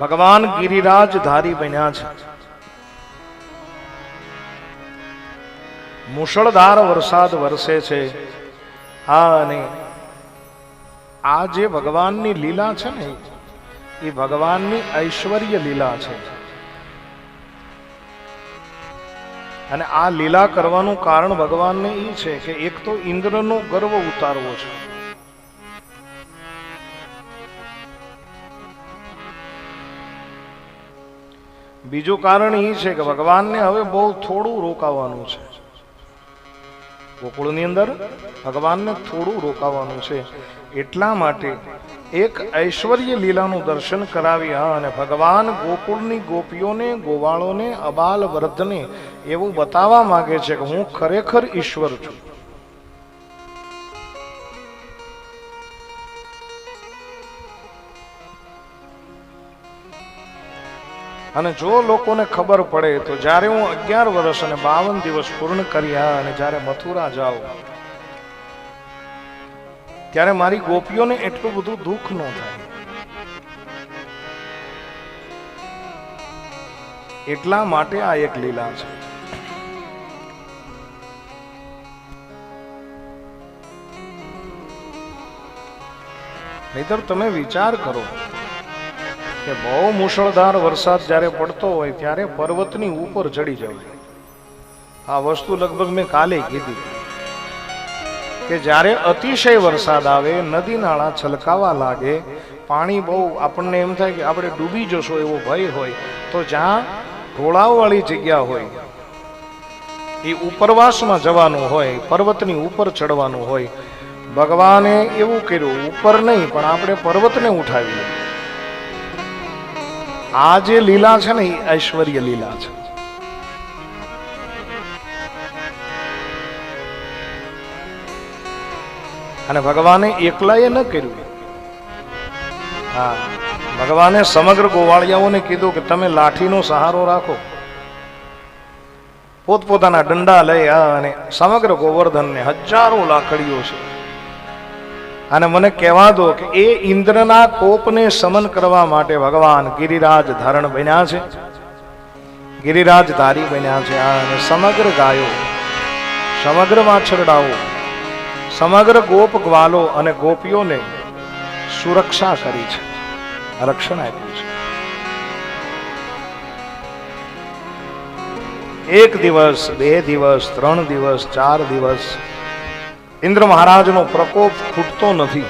ભગવાન ગિરિરાજ ધારી બન્યા છે. મુશળધાર વરસાદ વરસે છે. હા, અને આ જે ભગવાનની લીલા છે ને, એ ભગવાનની ઐશ્વર્ય લીલા છે. અને આ લીલા કરવાનું કારણ ભગવાનને એ છે કે એક તો ઇન્દ્રનો ગર્વ ઉતારવો છે. બીજું કારણ એ છે કે ભગવાનને હવે બહુ થોડું રોકાવાનું છે. ગોકુળની અંદર ભગવાનને થોડું રોકાવાનું છે. એટલા માટે એક ઐશ્વર્ય લીલાનું દર્શન કરાવ્યા અને ભગવાન ગોકુળની ગોપીઓને, ગોવાળોને અબાલ વૃદ્ધને એવું બતાવવા માંગે છે કે હું ખરેખર ઈશ્વર છું. અને જો લોકોને ખબર પડે તો જ્યારે હું અગિયાર વર્ષ અને બાવન દિવસ પૂર્ણ કર્યા અને જ્યારે મથુરા જાઉં, ત્યારે મારી ગોપીઓને એટલું બધું દુઃખ ન થાય. એટલા માટે આ એક લીલા છે. નહીતર તમે વિચાર કરો. કે બહુ મુશળધાર વરસાદ જ્યારે પડતો હોય ત્યારે પર્વતની ઉપર ચડી જવું. આ વસ્તુ લગભગ મેં કાલે કીધી કે જ્યારે અતિશય વરસાદ આવે, નદી નાળા છલકાવા લાગે, પાણી બહુ આપણને એમ થાય કે આપણે ડૂબી જશો એવો ભય હોય, તો જ્યાં ઢોળાવવાળી જગ્યા હોય, એ ઉપરવાસમાં જવાનું હોય, પર્વતની ઉપર ચડવાનું હોય, ભગવાને એવું કર્યું, ઉપર નહીં, પણ આપણે પર્વતને ઉઠાવીએ. આ જે લીલા છે ને ઐશ્વર્ય લીલા છે. અને ભગવાને એકલાએ ન કર્યું. હા, ભગવાને સમગ્ર ગોવાળિયાઓને કીધું કે તમે લાઠીનો સહારો રાખો. પોતપોતાના દંડા લઈ અને સમગ્ર ગોવર્ધનને હજારો લાકડીઓ છે. અને મને કહેવા દો કે એ ઇન્દ્રના કોપને સમન કરવા માટે ભગવાન ગિરિરાજ ધારણ બન્યા છે. ગિરિરાજ ધારી બન્યા છે. અને સમગ્ર ગાયો, સમગ્ર વાછરડાઓ, સમગ્ર ગોપ ગ્વાલો અને ગોપીઓને સુરક્ષા કરી છે. રક્ષણ આપ્યું છે. એક દિવસ, બે દિવસ, ત્રણ દિવસ, ચાર દિવસ ઇન્દ્ર મહારાજનો પ્રકોપ ખૂટતો નથી.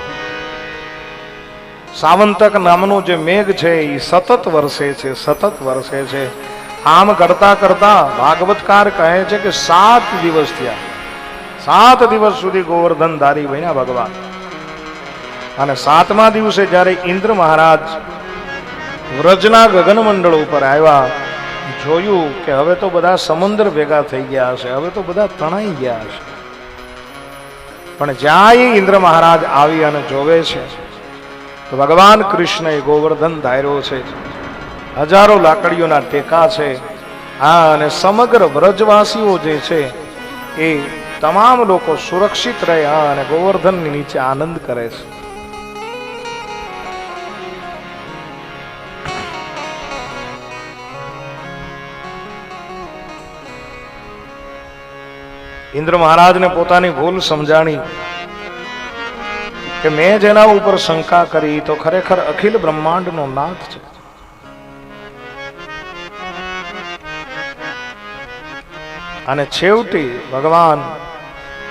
સાવંતક નામનો જે મેઘ છે એ સતત વરસે છે, સતત વરસે છે. આમ કરતા કરતા ભાગવતકાર કહે છે કે સાત દિવસ થયા. સાત દિવસ સુધી ગોવર્ધન ધારી બન્યા ભગવાન. અને સાતમા દિવસે જ્યારે ઇન્દ્ર મહારાજ વ્રજના ગગનમંડળ ઉપર આવ્યા, જોયું કે હવે તો બધા સમુદ્ર ભેગા થઈ ગયા હશે, હવે તો બધા તણાઈ ગયા હશે. પણ જ્યાં એ ઇન્દ્ર મહારાજ આવી અને જોવે છે, તો ભગવાન કૃષ્ણએ ગોવર્ધન ધાર્યો છે. હજારો લાકડીઓના ટેકા છે. હા, અને સમગ્ર વ્રજવાસીઓ જે છે, એ તમામ લોકો સુરક્ષિત રહે હા અને ગોવર્ધનની નીચે આનંદ કરે છે. ઇન્દ્ર મહારાજને પોતાની ભૂલ સમજાણી કે મેં જેના ઉપર શંકા કરી તો ખરેખર અખિલ બ્રહ્માંડનો નાથ છે. અને છેવટી ભગવાન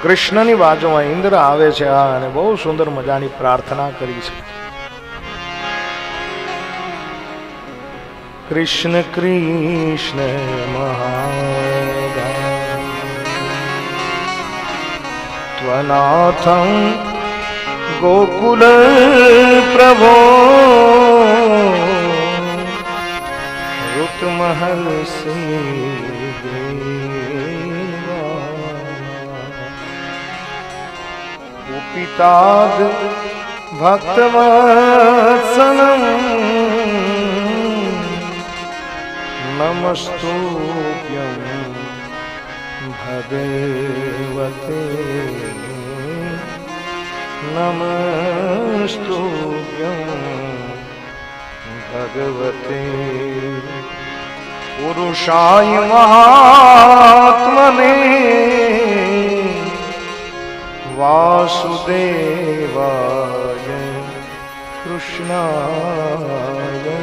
કૃષ્ણની બાજુમાં ઇન્દ્ર આવે છે અને બહુ સુંદર મજાની પ્રાર્થના કરી છે. કૃષ્ણ કૃષ્ણ મહાગા त्वनाथं गोकुल प्रभो ऋतुमहर्षि कुपिताद् भक्तवत्सलम् नमस्तुभ्यम् ભગવતે નમસ્તુભ્યં ભગવતે પુરુષાય મહાત્મને વાસુદેવાય કૃષ્ણાય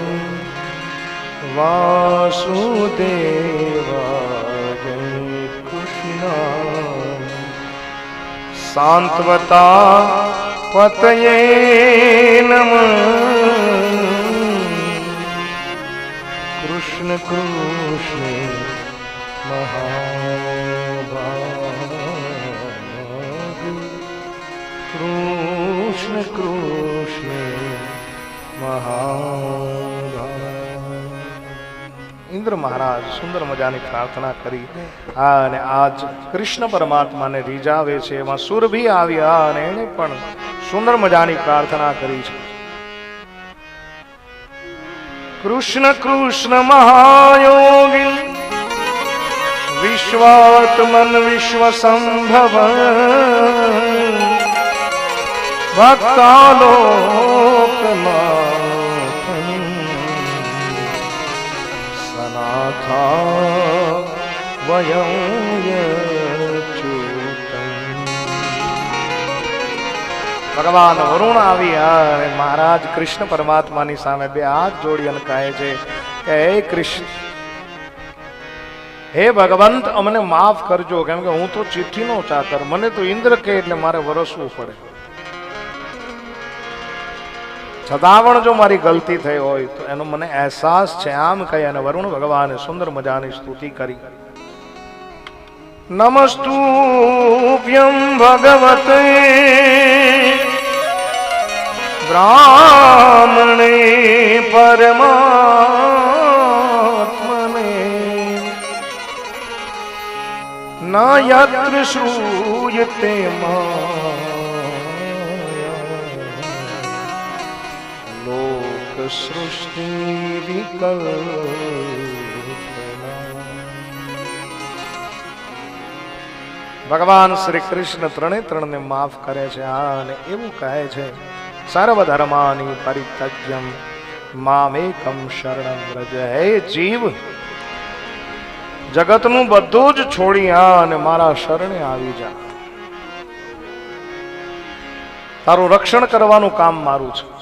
વાસુદેવ શાંતવતા પતયે નમ. કૃષ્ણ કૃષ્ણ મહાભાગ ઇન્દ્ર સુંદર મજાની પ્રાર્થના કરી. આ અને આજ કૃષ્ણ પરમાત્માને રીઝાવે છે, એમાં સુરભી આવ્યા અને એને પણ સુંદર મજાની પ્રાર્થના કરી છે. કૃષ્ણ કૃષ્ણ મહાયોગી વિશ્વાત્મન વિશ્વ સંભવ ભક્તાલોકનાથન ભગવાન વરુણ આવ્યા અને મહારાજ કૃષ્ણ પરમાત્માની સામે બે હાથ જોડી અને કહે છે કે હે કૃષ્ણ હે ભગવંત અમને માફ કરજો કેમ કે હું તો ચિઠ્ઠીનો ચાકર મને તો ઇન્દ્ર કે એટલે મારે વરસવું પડે છતાં જો મારી ગલતી થઈ હોય તો એનો મને અહેસાસ છે. આમ કહી અને વરુણ ભગવાને સુંદર મજાની સ્તુતિ કરી. નમસ્તુભ્યમ ભગવતે બ્રાહ્મણે પરમાત્મને. ન યત્ર શ્રૂયતે લોક સૃષ્ટિ ભગવાન શ્રી કૃષ્ણ ત્રણે ત્રણને માફ કરે છે અને એવું કહે છે, સર્વધર્માની પરિત્યજ્યમ મામેકમ શરણમ વ્રજ. હે જીવ, જગતનું બધું જ છોડી આ અને મારા શરણે આવી જા. તારું રક્ષણ કરવાનું કામ મારું છે.